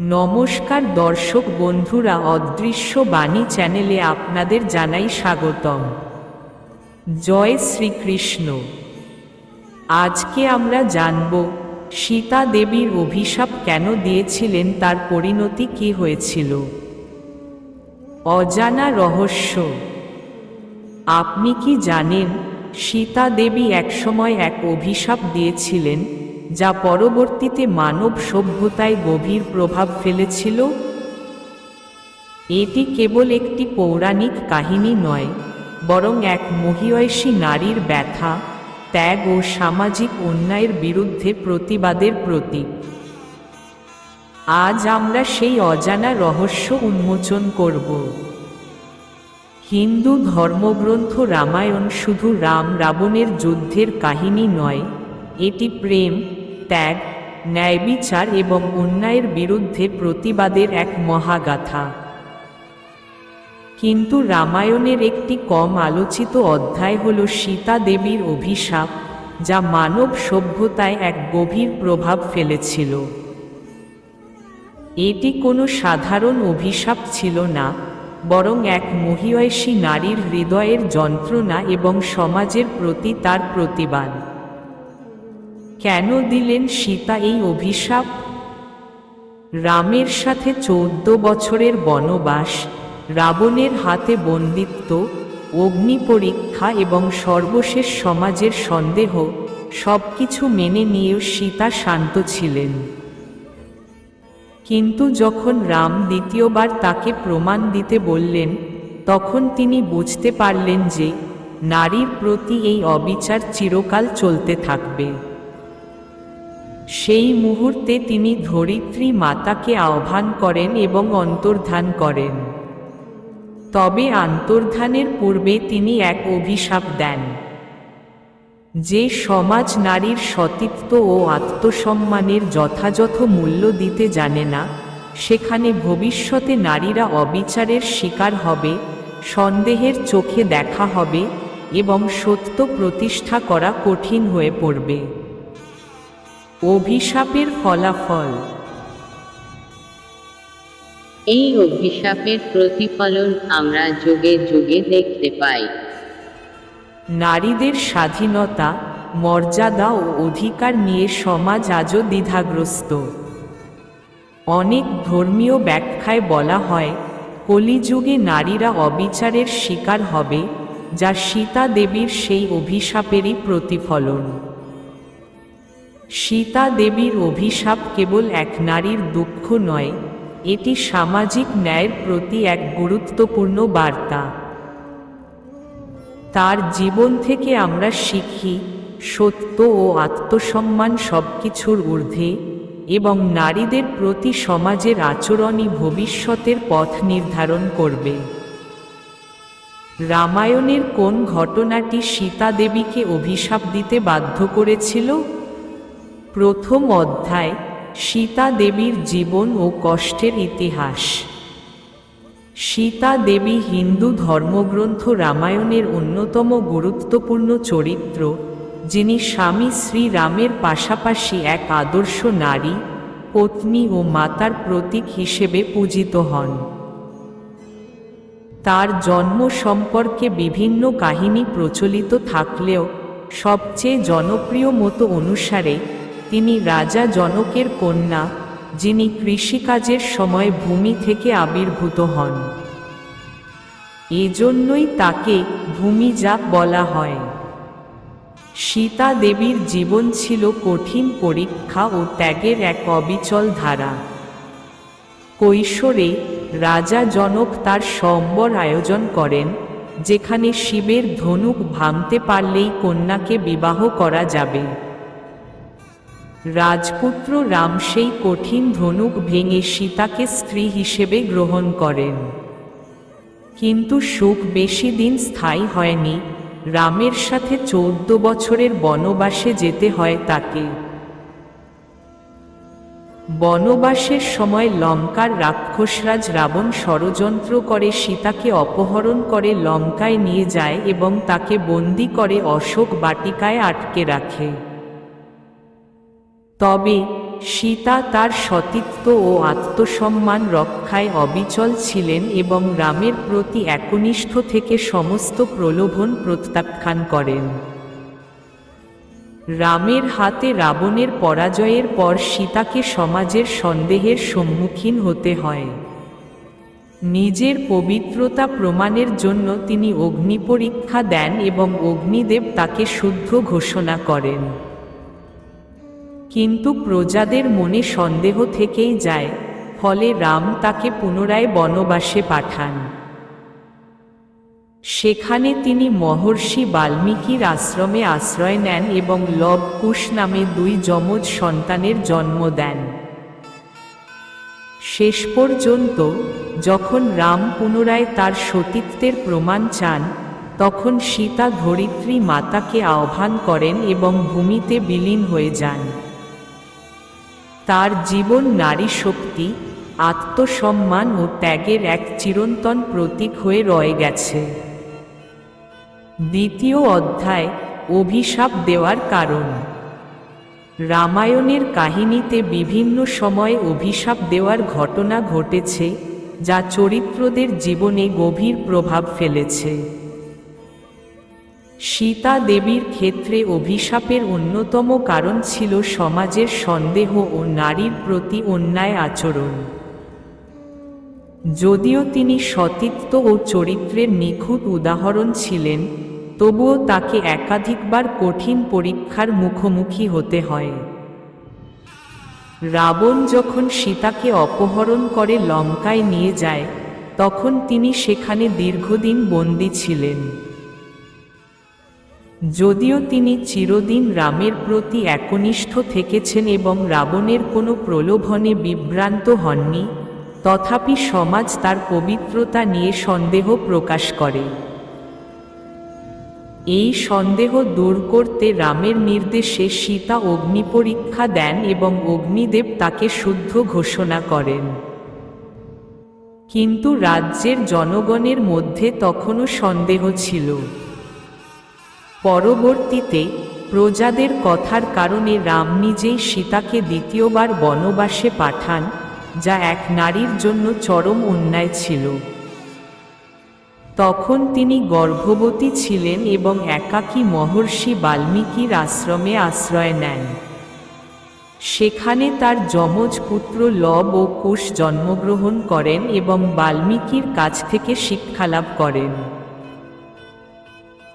নমস্কার দর্শক বন্ধুরা, অদৃশ্য বাণী চ্যানেলে আপনাদের জানাই স্বাগতম। জয় শ্রীকৃষ্ণ। আজকে আমরা জানব, সীতা দেবীর অভিশাপ কেন দিয়েছিলেন, তার পরিণতি কি হয়েছিল? অজানা রহস্য। আপনি কি জানেন, সীতা দেবী একসময় এক অভিশাপ দিয়েছিলেন? যা পরবর্তীতে মানব সভ্যতায় গভীর প্রভাব ফেলেছিল। এটি কেবল একটি পৌরাণিক কাহিনী নয়, বরং এক মহিয়সী নারীর ব্যথা, ত্যাগ ও সামাজিক অন্যায়ের বিরুদ্ধে প্রতিবাদের প্রতীক। আজ আমরা সেই অজানা রহস্য উন্মোচন করব। হিন্দু ধর্মগ্রন্থ রামায়ণ শুধু রাম রাবণের যুদ্ধের কাহিনী নয়, এটি প্রেম ত্যাগ ন্যায়বিচার এবং অন্যায়ের বিরুদ্ধে প্রতিবাদের এক মহাগাথা। কিন্তু রামায়ণের একটি কম আলোচিত অধ্যায় হল সীতা দেবীর অভিশাপ, যা মানব সভ্যতায় এক গভীর প্রভাব ফেলেছিল। এটি কোনো সাধারণ অভিশাপ ছিল না, বরং এক মহিয়সী নারীর হৃদয়ের যন্ত্রণা এবং সমাজের প্রতি তার প্রতিবাদ। কেন দিলেন সীতা এই অভিশাপ? রামের সাথে চৌদ্দ বছরের বনবাস, রাবণের হাতে বন্দিত্ব, অগ্নি পরীক্ষা এবং সর্বশেষ সমাজের সন্দেহ, সবকিছু মেনে নিয়েও সীতা শান্ত ছিলেন। কিন্তু যখন রাম দ্বিতীয়বার তাকে প্রমাণ দিতে বললেন, তখন তিনি বুঝতে পারলেন যে নারীর প্রতি এই অবিচার চিরকাল চলতে থাকবে। সেই মুহূর্তে তিনি ধরিত্রী মাতাকে আহ্বান করেন এবং অন্তর্ধান করেন। তবে আন্তর্ধানের পূর্বে তিনি এক অভিশাপ দেন, যে সমাজ নারীর সতীত্ব ও আত্মসম্মানের যথাযথ মূল্য দিতে জানে না, সেখানে ভবিষ্যতে নারীরা অবিচারের শিকার হবে, সন্দেহের চোখে দেখা হবে এবং সত্য প্রতিষ্ঠা করা কঠিন হয়ে পড়বে। অভিশাপের ফলাফল। এই অভিশাপের প্রতিফলন আমরা যুগে যুগে দেখতে পাই। নারীদের স্বাধীনতা মর্যাদা ও অধিকার নিয়ে সমাজ আজও দ্বিধাগ্রস্ত। অনেক ধর্মীয় ব্যাখ্যায় বলা হয় কলিযুগে নারীরা অবিচারের শিকার হবে যা সীতা দেবীর সেই অভিশাপেরই প্রতিফলন। সীতা দেবীর অভিশাপ কেবল এক নারীর দুঃখ নয়, এটি সামাজিক ন্যায়ের প্রতি এক গুরুত্বপূর্ণ বার্তা। তার জীবন থেকে আমরা শিখি, সত্য ও আত্মসম্মান সব কিছুর ঊর্ধ্বে এবং নারীদের প্রতি সমাজের আচরণই ভবিষ্যতের পথ নির্ধারণ করবে। রামায়ণের কোন ঘটনাটি সীতা দেবীকে অভিশাপ দিতে বাধ্য করেছিল? প্রথম অধ্যায় সীতা দেবীর জীবন ও কষ্টের ইতিহাস। সীতা দেবী হিন্দু ধর্মগ্রন্থ রামায়ণের অন্যতম গুরুত্বপূর্ণ চরিত্র, যিনি স্বামী শ্রীরামের পাশাপাশি এক আদর্শ নারী, পত্নী ও মাতার প্রতীক হিসেবে পূজিত হন। তার জন্ম সম্পর্কে বিভিন্ন কাহিনী প্রচলিত থাকলেও, সবচেয়ে জনপ্রিয় মতো অনুসারে তিনি রাজা জনকের কন্যা, যিনি কৃষিকাজের সময় ভূমি থেকে আবির্ভূত হন। এজন্যই তাকে ভূমিজা বলা হয়। সীতা দেবীর জীবন ছিল কঠিন পরীক্ষা ও ত্যাগের এক অবিচল ধারা। কৈশোরে রাজা জনক তার সম্বর আয়োজন করেন, যেখানে শিবের ধনুক ভাঙতে পারলেই কন্যাকে বিবাহ করা যাবে। রাজপুত্র রাম সেই কঠিন ধনুক ভেঙে সীতাকে স্ত্রী হিসেবে গ্রহণ করেন। কিন্তু সুখ বেশি দিন স্থায়ী হয়নি। রামের সাথে চৌদ্দ বছরের বনবাসে যেতে হয় তাকে। বনবাসের সময় লঙ্কার রাক্ষসরাজ রাবণ ষড়যন্ত্র করে সীতাকে অপহরণ করে লঙ্কায় নিয়ে যায় এবং তাকে বন্দি করে অশোক বাটিকায় আটকে রাখে। তবে সীতা তার সতীত্ব ও আত্মসম্মান রক্ষায় অবিচল ছিলেন এবং রামের প্রতি একনিষ্ঠ থেকে সমস্ত প্রলোভন প্রত্যাখ্যান করেন। রামের হাতে রাবণের পরাজয়ের পর সীতাকে সমাজের সন্দেহের সম্মুখীন হতে হয়। নিজের পবিত্রতা প্রমাণের জন্য তিনি অগ্নি পরীক্ষা দেন এবং অগ্নিদেব তাকে শুদ্ধ ঘোষণা করেন। কিন্তু প্রজাদের মনে সন্দেহ থেকেই যায়, ফলে রাম তাকে পুনরায় বনবাসে পাঠান। সেখানে তিনি মহর্ষি বাল্মীকির আশ্রমে আশ্রয় নেন এবং লব কুশ নামে দুই যমজ সন্তানের জন্ম দেন। শেষ পর্যন্ত, যখন রাম পুনরায় তার সতীত্বের প্রমাণ চান, তখন সীতা ধরিত্রী মাতাকে আহ্বান করেন এবং ভূমিতে বিলীন হয়ে যান। তার জীবন নারী শক্তি, আত্মসম্মান ও ত্যাগের এক চিরন্তন প্রতীক হয়ে রয়ে গেছে। দ্বিতীয় অধ্যায়, অভিশাপ দেওয়ার কারণ। রামায়ণের কাহিনীতে বিভিন্ন সময়ে অভিশাপ দেওয়ার ঘটনা ঘটেছে, যা চরিত্রদের জীবনে গভীর প্রভাব ফেলেছে। সীতা দেবীর ক্ষেত্রে অভিশাপের অন্যতম কারণ ছিল সমাজের সন্দেহ ও নারীর প্রতি অন্যায় আচরণ। যদিও তিনি সতীত্ব ও চরিত্রের নিখুঁত উদাহরণ ছিলেন, তবুও তাকে একাধিকবার কঠিন পরীক্ষার মুখোমুখি হতে হয়। রাবণ যখন সীতাকে অপহরণ করে লঙ্কায় নিয়ে যায়, তখন তিনি সেখানে দীর্ঘদিন বন্দী ছিলেন। যদিও তিনি চিরদিন রামের প্রতি একনিষ্ঠ থেকেছেন এবং রাবণের কোনো প্রলোভনে বিভ্রান্ত হননি, তথাপি সমাজ তার পবিত্রতা নিয়ে সন্দেহ প্রকাশ করে। এই সন্দেহ দূর করতে রামের নির্দেশে সীতা অগ্নি পরীক্ষা দেন এবং অগ্নিদেব তাকে শুদ্ধ ঘোষণা করেন। কিন্তু রাজ্যের জনগণের মধ্যে তখনও সন্দেহ ছিল। পরবর্তীতে, প্রজাদের কথার কারণে রাম নিজেই সীতাকে দ্বিতীয়বার বনবাসে পাঠান, যা এক নারীর জন্য চরম অন্যায় ছিল। তখন তিনি গর্ভবতী ছিলেন এবং একাকী মহর্ষি বাল্মীকির আশ্রমে আশ্রয় নেন। সেখানে তার যমজ পুত্র লব ও কুশ জন্মগ্রহণ করেন এবং বাল্মীকির কাছ থেকে শিক্ষালাভ করেন।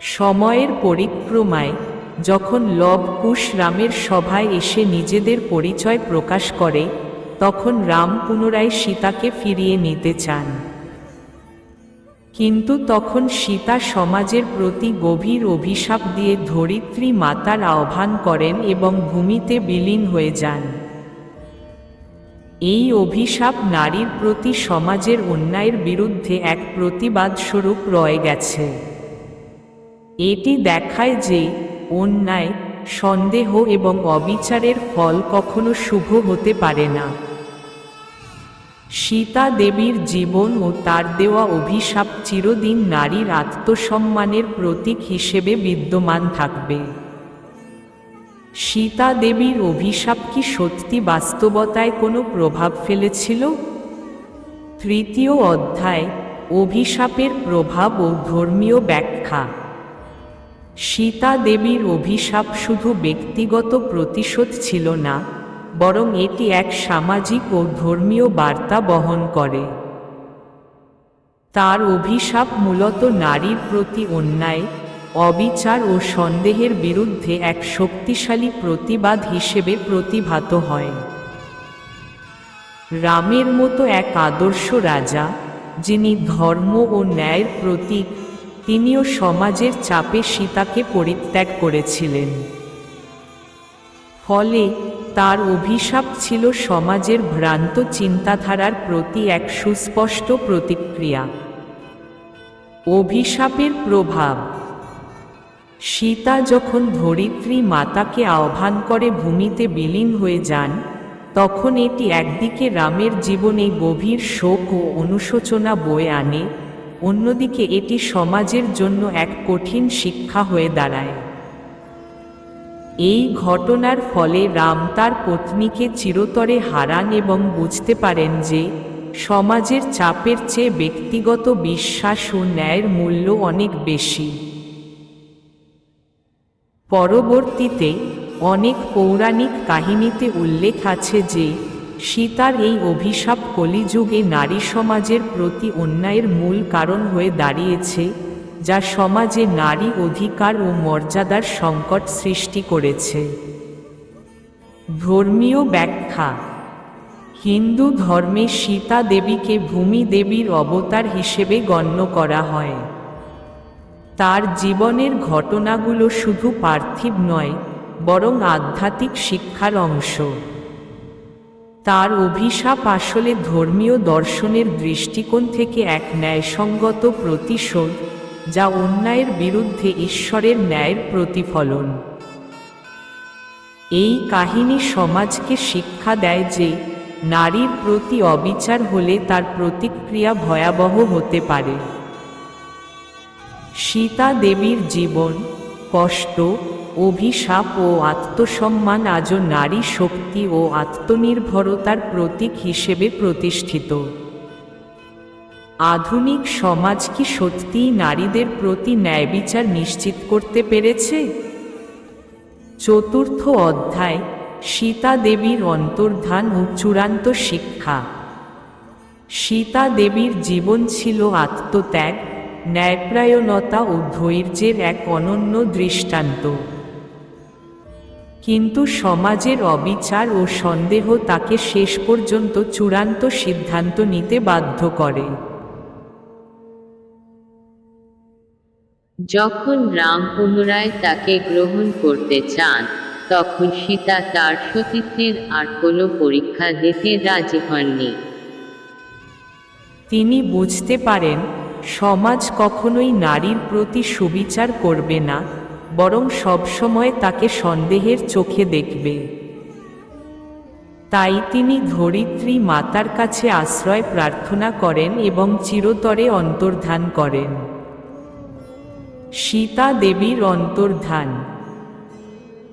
সময়ের পরিক্রমায়, যখন লব কুশ রামের সভায় এসে নিজেদের পরিচয় প্রকাশ করে, তখন রাম পুনরায় সীতাকে ফিরিয়ে নিতে চান। কিন্তু তখন সীতা সমাজের প্রতি গভীর অভিশাপ দিয়ে ধরিত্রী মাতার আহ্বান করেন এবং ভূমিতে বিলীন হয়ে যান। এই অভিশাপ নারীর প্রতি সমাজের অন্যায়ের বিরুদ্ধে এক প্রতিবাদস্বরূপ রয়ে গেছে। এটি দেখায় যে অন্যায়, সন্দেহ এবং অবিচারের ফল কখনো শুভ হতে পারে না। সীতা দেবীর জীবন ও তার দেওয়া অভিশাপ চিরদিন নারীর আত্মসম্মানের প্রতীক হিসেবে বিদ্যমান থাকবে। সীতা দেবীর অভিশাপ কি সত্যি বাস্তবতায় কোনো প্রভাব ফেলেছিল? তৃতীয় অধ্যায়, অভিশাপের প্রভাব ও ধর্মীয় ব্যাখ্যা। সীতা দেবীর অভিশাপ শুধু ব্যক্তিগত প্রতিশোধ ছিল না, বরং এটি এক সামাজিক ও ধর্মীয় বার্তা বহন করে। তার অভিশাপ মূলত নারীর প্রতি অন্যায়, অবিচার ও সন্দেহের বিরুদ্ধে এক শক্তিশালী প্রতিবাদ হিসেবে প্রতিভাত হয়। রামের মতো এক আদর্শ রাজা, যিনি ধর্ম ও ন্যায়ের প্রতীক তিনিও সমাজের চাপে সীতাকে পরিত্যাগ করেছিলেন। ফলে তার অভিশাপ ছিল সমাজের ভ্রান্ত চিন্তাধারার প্রতি এক সুস্পষ্ট প্রতিক্রিয়া। অভিশাপের প্রভাব। সীতা যখন ধরিত্রী মাতাকে আহ্বান করে ভূমিতে বিলীন হয়ে যান, তখন এটি একদিকে রামের জীবনে গভীর শোক ও অনুশোচনা বয়ে আনে অন্যদিকে এটি সমাজের জন্য এক কঠিন শিক্ষা হয়ে দাঁড়ায়। এই ঘটনার ফলে রাম তার পত্নীকে চিরতরে হারান এবং বুঝতে পারেন যে, সমাজের চাপের চেয়ে ব্যক্তিগত বিশ্বাস ও ন্যায়ের মূল্য অনেক বেশি। পরবর্তীতে অনেক পৌরাণিক কাহিনীতে উল্লেখ আছে যে সীতার এই অভিশাপ কলিযুগে নারী সমাজের প্রতি অন্যায়ের মূল কারণ হয়ে দাঁড়িয়েছে, যা সমাজে নারী অধিকার ও মর্যাদার সংকট সৃষ্টি করেছে। ধর্মীয় ব্যাখ্যা। হিন্দু ধর্মে সীতা দেবীকে ভূমি দেবীর অবতার হিসেবে গণ্য করা হয়। তার জীবনের ঘটনাগুলো শুধু পার্থিব নয়, বরং আধ্যাত্মিক শিক্ষার অংশ। তার অভিশাপ আসলে ধর্মীয় দর্শনের দৃষ্টিকোণ থেকে এক ন্যায়সঙ্গত প্রতিশোধ, যা অন্যায়ের বিরুদ্ধে ঈশ্বরের ন্যায়ের প্রতিফলন। এই কাহিনী সমাজকে শিক্ষা দেয় যে, নারীর প্রতি অবিচার হলে তার প্রতিক্রিয়া ভয়াবহ হতে পারে। সীতা দেবীর জীবন, কষ্ট অভিশাপ ও আত্মসম্মান আজও নারী শক্তি ও আত্মনির্ভরতার প্রতীক হিসেবে প্রতিষ্ঠিত। আধুনিক সমাজ কি সত্যিই নারীদের প্রতি ন্যায়বিচার নিশ্চিত করতে পেরেছে? চতুর্থ অধ্যায়, সীতা দেবীর অন্তর্ধান ও চূড়ান্ত শিক্ষা। সীতা দেবীর জীবন ছিল আত্মত্যাগ, ন্যায়প্রায়ণতা ও ধৈর্যের এক অনন্য দৃষ্টান্ত। কিন্তু সমাজের অবিচার ও সন্দেহ তাকে শেষ পর্যন্ত চূড়ান্ত সিদ্ধান্ত নিতে বাধ্য করে। যখন রাম পুনরায় তাকে গ্রহণ করতে চান তখন সীতা তার সতীত্বের আর কোনো পরীক্ষা দিতে রাজি হননি। তিনি বুঝতে পারেন সমাজ কখনোই নারীর প্রতি সুবিচার করবে না। বরং সবসময় তাকে সন্দেহের চোখে দেখবে। তাই তিনি ধরিত্রী মাতার কাছে আশ্রয় প্রার্থনা করেন এবং চিরতরে অন্তর্ধান করেন। সীতা দেবীর অন্তর্ধান।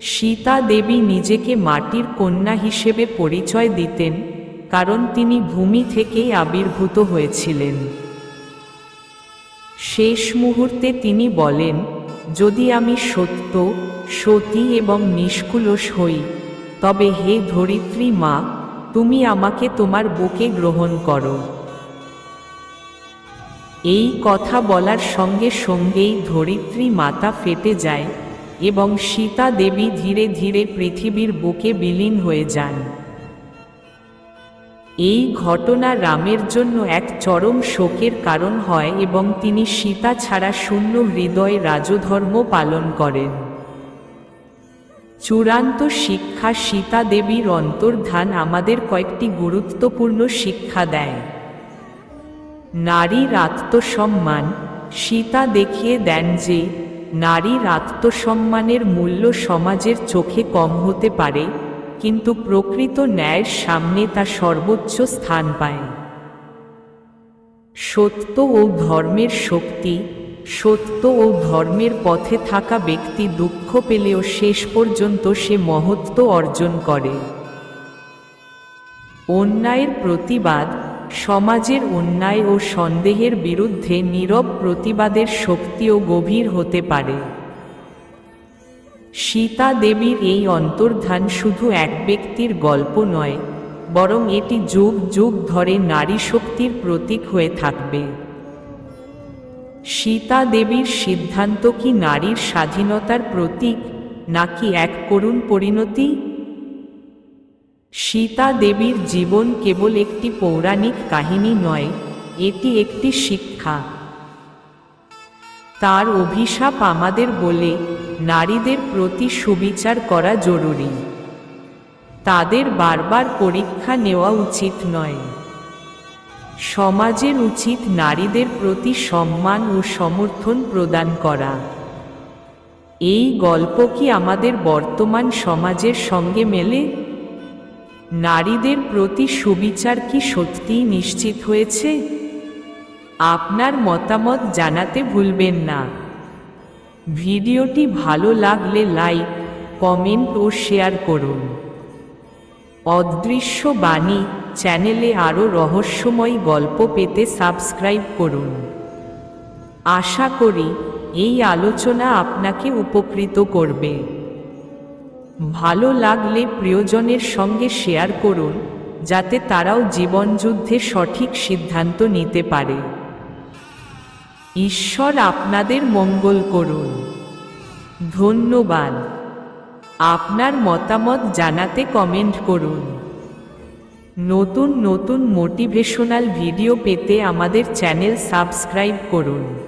সীতা দেবী নিজেকে মাটির কন্যা হিসেবে পরিচয় দিতেন, কারণ তিনি ভূমি থেকেই আবির্ভূত হয়েছিলেন। শেষ মুহূর্তে তিনি বলেন যদি আমি সত্য, সতী এবং নিষ্কুলস হই, তবে হে ধরিত্রী মা, তুমি আমাকে তোমার বুকে গ্রহণ করো। এই কথা বলার সঙ্গে সঙ্গেই ধরিত্রী মাতা ফেটে যায় এবং সীতা দেবী ধীরে ধীরে পৃথিবীর বুকে বিলীন হয়ে যান। এই ঘটনা রামের জন্য এক চরম শোকের কারণ হয় এবং তিনি সীতা ছাড়া শূন্য হৃদয় রাজধর্ম পালন করেন। চূড়ান্ত শিক্ষা সীতা দেবীর অন্তর্ধান আমাদের কয়েকটি গুরুত্বপূর্ণ শিক্ষা দেয়। নারীর আত্মসম্মান। সীতা দেখিয়ে দেন যে, নারীর আত্মসম্মানের মূল্য সমাজের চোখে কম হতে পারে কিন্তু প্রকৃত ন্যায়ের সামনে তা সর্বোচ্চ স্থান পায়। সত্য ও ধর্মের শক্তি, সত্য ও ধর্মের পথে থাকা ব্যক্তি দুঃখ পেলেও শেষ পর্যন্ত সে মহত্ব অর্জন করে। অন্যায়ের প্রতিবাদ, সমাজের অন্যায় ও সন্দেহের বিরুদ্ধে নীরব প্রতিবাদের শক্তিও গভীর হতে পারে। সীতা দেবীর এই অন্তর্ধান শুধু এক ব্যক্তির গল্প নয়, বরং এটি যুগ যুগ ধরে নারী শক্তির প্রতীক হয়ে থাকবে। সীতা দেবীর সিদ্ধান্ত কি নারীর স্বাধীনতার প্রতীক, নাকি এক করুণ পরিণতি? সীতা দেবীর জীবন কেবল একটি পৌরাণিক কাহিনী নয়, এটি একটি শিক্ষা। তার অভিশাপ আমাদের বলে নারীদের প্রতি সুবিচার করা জরুরি। তাদের বারবার পরীক্ষা নেওয়া উচিত নয়। সমাজের উচিত নারীদের প্রতি সম্মান ও সমর্থন প্রদান করা। এই গল্প কি আমাদের বর্তমান সমাজের সঙ্গে মেলে? নারীদের প্রতি সুবিচার কি সত্যিই নিশ্চিত হয়েছে? আপনার মতামত জানাতে ভুলবেন না। ভিডিওটি ভালো লাগলে লাইক কমেন্ট ও শেয়ার করুন। অদৃশ্য বাণী চ্যানেলে আরও রহস্যময় গল্প পেতে সাবস্ক্রাইব করুন। আশা করি এই আলোচনা আপনাকে উপকৃত করবে। ভালো লাগলে প্রিয়জনের সঙ্গে শেয়ার করুন, যাতে তারাও জীবনযুদ্ধে সঠিক সিদ্ধান্ত নিতে পারে। ঈশ্বর আপনাদের মঙ্গল করুন। ধন্যবাদ। আপনার মতামত জানাতে কমেন্ট করুন। নতুন নতুন মোটিভেশনাল ভিডিও পেতে আমাদের চ্যানেল সাবস্ক্রাইব করুন।